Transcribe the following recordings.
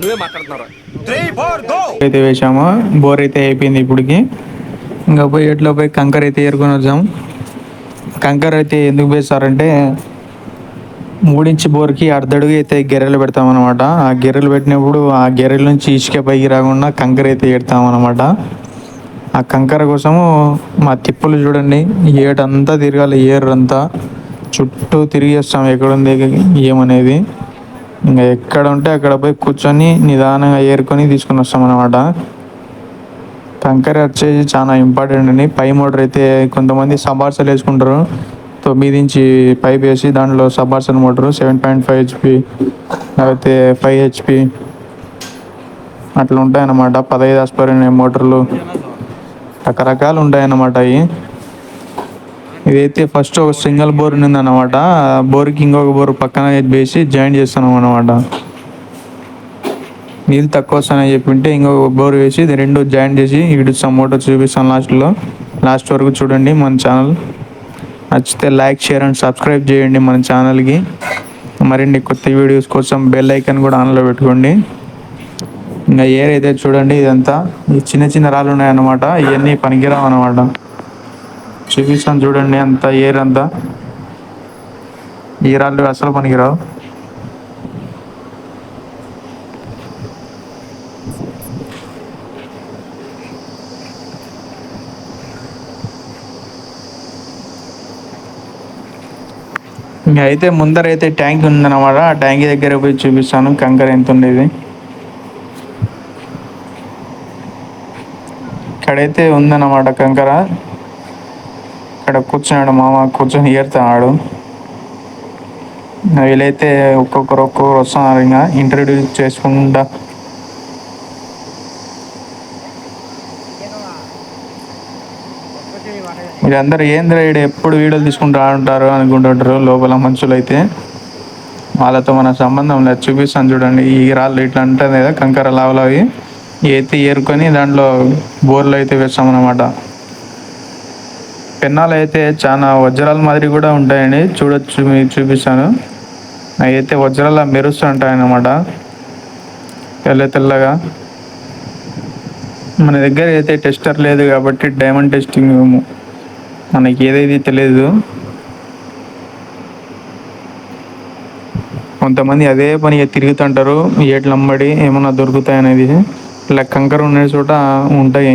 నువ్వే మాట్లాడుతున్నారా. అయితే వేసాము బోర్ అయితే అయిపోయింది ఇప్పటికి. ఇంకా పోయి ఎట్లో పోయి కంకర్ అయితే ఏరుకొని వచ్చాము కంకర అయితే ఎందుకు వేస్తారంటే మూడించి బోర్కి అర్ధడుగు అయితే గెర్రెలు పెడతాం అనమాట ఆ గెర్రెలు పెట్టినప్పుడు ఆ గెర్రెల నుంచి ఇసుక పైకి రాకుండా కంకర అయితే ఏడతాం అనమాట ఆ కంకర కోసము మా తిప్పులు చూడండి. ఏటంతా తిరగాలి ఏర్రంతా. అంతా చుట్టూ తిరిగి వస్తాం ఎక్కడుంది ఏమనేది. ఇంకా ఎక్కడ ఉంటే అక్కడ పోయి కూర్చొని నిదానంగా ఏరుకొని తీసుకొని వస్తాం అనమాట కంకర వచ్చేసి చాలా ఇంపార్టెంట్ అండి. పై మోటార్ అయితే కొంతమంది సబార్సలు వేసుకుంటారు. తొమ్మిది ఇంచి పైప్ వేసి దాంట్లో submersible motor seven point five HP లేకపోతే ఫైవ్ హెచ్పి అట్లా ఉంటాయన్నమాట. పదహైదు ఆస్పరిన్ మోటార్లు రకరకాలు ఉంటాయన్నమాట అవి. ఇదైతే ఫస్ట్ ఒక సింగిల్ బోర్ ఉందన్నమాట బోర్కి ఇంకొక బోర్ పక్కన వేసి జాయిన్ చేస్తున్నాం అనమాట నీళ్ళు తక్కువ వస్తాయని చెప్పింటే ఇంకొక బోర్ వేసి రెండు జాయిన్ చేసి ఇడుస్తాం మోటార్ చూపిస్తాం లాస్ట్లో లాస్ట్ వరకు చూడండి మన ఛానల్ నచ్చితే లైక్ షేర్ అండ్ సబ్స్క్రైబ్ చేయండి మన ఛానల్కి మరిన్ని కొత్త వీడియోస్ కోసం బెల్ ఐకాన్ కూడా ఆన్లో పెట్టుకోండి. ఇంకా ఏరైతే చూడండి ఇదంతా ఈ చిన్న చిన్న రాళ్ళు ఉన్నాయన్నమాట. ఇవన్నీ పనికిరావు అనమాట చూపిస్తాను చూడండి అంత ఏర్ అంతా. ఈ రాళ్ళు అసలు పనికిరావు. ఇంకా అయితే ముందర అయితే ట్యాంక్ ఉందన్నమాట. ఆ ట్యాంక్ దగ్గర పోయి చూపిస్తాను. కంకర ఎంత ఉండేది. ఇక్కడైతే ఉందన్నమాట కంకర. అక్కడ కూర్చున్నాడు మామ కూర్చొని ఏరుతున్నాడు ఇంకా వీళ్ళైతే ఒక్కొక్కరు ఒక్కొక్కరు వస్తున్నారు ఇంకా ఇంట్రడ్యూస్ చేసుకుంటా. మీరందరూ ఏంద్ర ఈడ ఎప్పుడు వీడియోలు తీసుకుంటా ఉంటారు అనుకుంటుంటారు లోపల మనుషులు అయితే వాళ్ళతో మన సంబంధం లేదు చూపిస్తాను చూడండి ఈ రాళ్ళు ఇట్లా ఉంటుంది కదా కంకర లావలు అవి అయితే ఏరుకొని దాంట్లో బోర్లు అయితే వేస్తామన్నమాట. పెన్నాలు అయితే చాలా వజ్రాల మాదిరి కూడా ఉంటాయండి. చూడొచ్చు మీకు చూపిస్తాను. అయితే వజ్రాల మెరుస్తూ ఉంటాయన్నమాట. తెల్ల తెల్లగా. మన దగ్గర అయితే టెస్టర్ లేదు కాబట్టి డైమండ్ టెస్టింగ్ మనకి ఏదైతే తెలియదు కొంతమంది అదే పనిగా తిరుగుతుంటారు. ఏట్లు అమ్మడి ఏమన్నా దొరుకుతాయి అనేది ఇలా కంకర ఉండే చోట ఉంటాయి.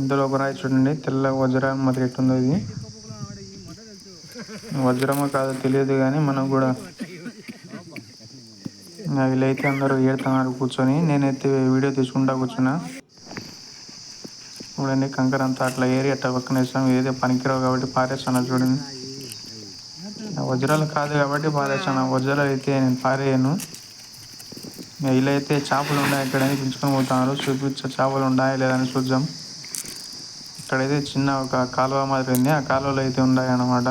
ఇందులో ఒక రాయి చూడండి. తెల్ల వజ్రం మాదిరి ఎట్టుందో ఇది. వజ్రమో కాదో తెలియదు కానీ మనం కూడా వీళ్ళైతే అందరూ ఏడుతున్నారు కూర్చొని. నేనైతే వీడియో తీసుకుంటా కూర్చున్నా. చూడండి కంకర అంతా అట్లా ఏరి అట్లా పక్కన వేసాం ఏదో పనికిరావు కాబట్టి పారేస్తాను చూడండి. వజ్రాలు కాదు కాబట్టి పారేస్తాను. వజ్రాలు అయితే నేను పారేయను. వీళ్ళైతే ఇలా అయితే చేపలు ఉన్నాయి? ఇక్కడని పిలుచుకొని పోతున్నారు. చూపించే చేపలు ఉన్నాయా లేదని చూద్దాం. ఇక్కడైతే చిన్న ఒక కాలువ మాదిరి ఉంది. ఆ కాలువలో అయితే ఉన్నాయి అన్నమాట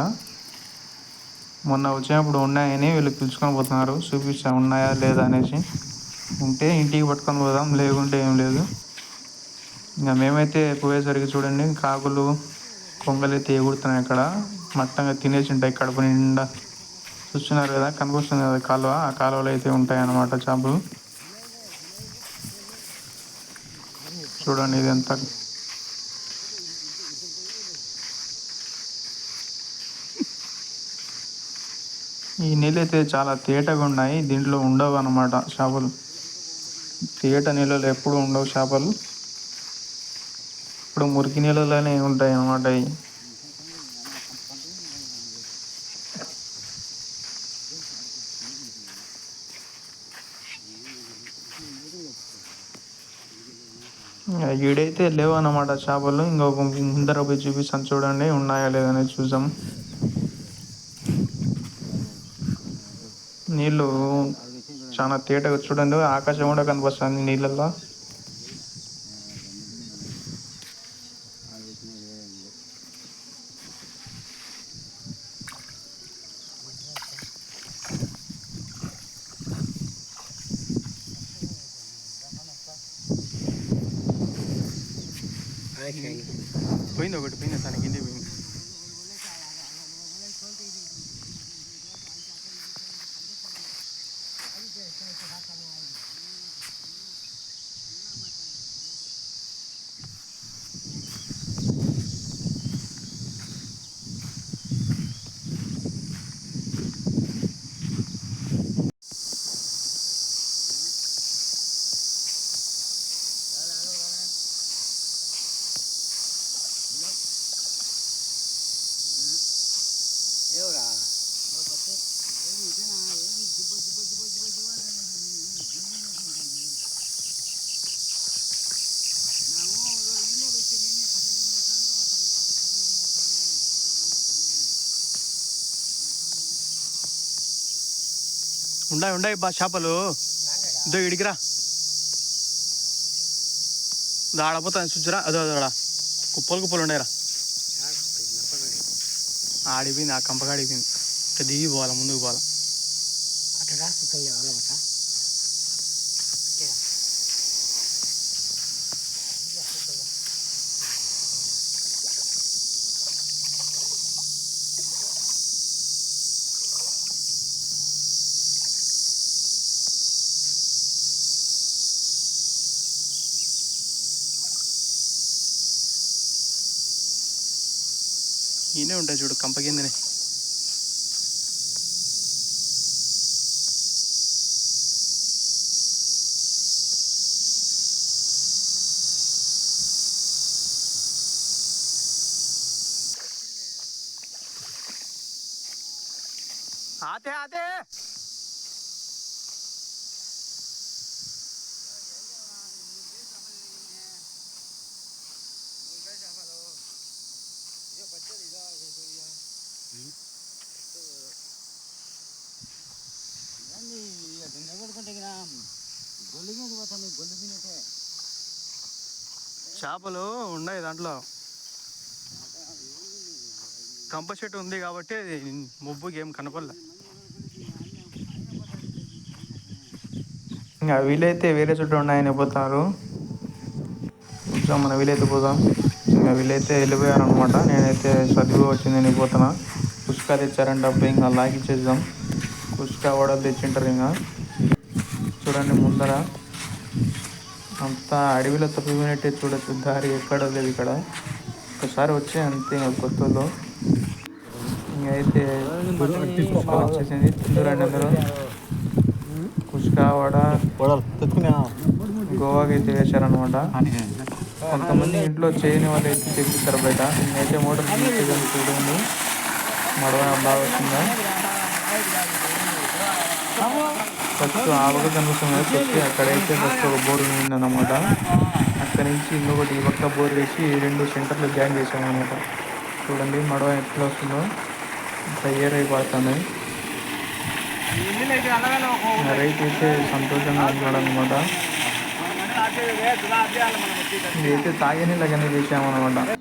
మొన్న వచ్చినప్పుడు ఉన్నాయని వీళ్ళు పిలుచుకొని పోతున్నారు. చూపిస్తా ఉన్నాయా లేదా అనేసి. ఉంటే ఇంటికి పట్టుకొని పోదాం లేకుంటే ఏం లేదు. ఇంకా మేమైతే పోయేసరికి చూడండి కాకులు కొంగలు అయితే ఎగురుతున్నాయి అక్కడ. మట్టంగా తినేసి ఉంటాయి కడుపు నిండా. చూస్తున్నారు కదా కనిపిస్తుంది కదా కాలువ. ఆ కాలువలో అయితే ఉంటాయి అన్నమాట చేపలు. చూడండి ఇదంతా. ఈ నీళ్ళు అయితే చాలా తేటగా ఉన్నాయి. దీంట్లో ఉండవు అనమాట చేపలు తేట నీళ్ళలో ఎప్పుడు ఉండవు చేపలు ఇప్పుడు మురికి నీళ్ళలోనే ఉంటాయి అన్నమాట ఇవి ఈడైతే లేవు అన్నమాట చేపలు ఇంకొక ముందర పోయి చూపిస్తాను. చూడండి ఉన్నాయా లేదని చూసాం నీళ్ళు చాలా తేటగా చూడండి. ఆకాశం కూడా కనిపిస్తుంది నీళ్ళల్లో. పోయింది ఒకటి పోయింది తనకి పోయింది. పోయింది ఉండాయి ఉండాయి బా చేపలు. ఇదో ఇడికిరా. దా ఆడపోతాను చూచురా అదో అదో కుప్పలు కుప్పలు ఉండేరా ఆడిపోయింది ఆ కంపగా ఆడిపోయింది ఇంకా దిగి పోవాలా ముందుకు పోవాలి. ഇനം ഉണ്ടാ ചൂട്? കമ്പക്കുന്നിനെ आते आते చేపలు ఉన్నాయి దాంట్లో. కంప చెట్టు ఉంది కాబట్టి ముబ్బుకి ఏం కనపడలే. ఇంకా వీలైతే వేరే చుట్టూ ఉన్నాయని పోతారు. చూద్దాం మన వీలైతే పోదాం. ఇంకా వీలైతే వెళ్ళిపోయారు అనమాట నేనైతే చదివి వచ్చిందని పోతున్నా. కుష్కా తెచ్చారంటే అప్పుడు ఇంకా లాగిచ్చేద్దాం కుష్కా వడలు తెచ్చింటారు ఇంకా. చూడండి ముందర. అంతా అడవిలో తప్పిపోయినట్టే చూడొచ్చు. దారి ఎక్కడ లేదు ఇక్కడ. ఒకసారి వచ్చే అంతే ఇంకా కొత్తలో. ఇంకైతే వచ్చేసింది తిందురండి అందరూ. కుష్కా వడ గోవాకి అయితే వేశారనమాట కొంతమంది ఇంట్లో చేయని వాళ్ళు అయితే తెప్పిస్తారు బయట. నేనైతే మోటార్ చూడండి. మడవ బాగా వస్తుందా ఫస్ట్ ఆవక కనిపిస్తుంది. ఫస్ట్ అక్కడైతే ఫస్ట్ ఒక బోర్ ఉందన్నమాట అక్కడ నుంచి ఇంకొకటి ఈ పక్క బోర్ వేసి ఈ రెండు సెంటర్లు జాయిన్ చేసామన్నమాట చూడండి మడవ ఎట్లా వస్తుందో. తయారు అయిపోతుంది. రైతు అయితే సంతోషంగా ఉన్నాడు అనమాట ఇదైతే తాగే నీళ్ళగానే చేసామన్నమాట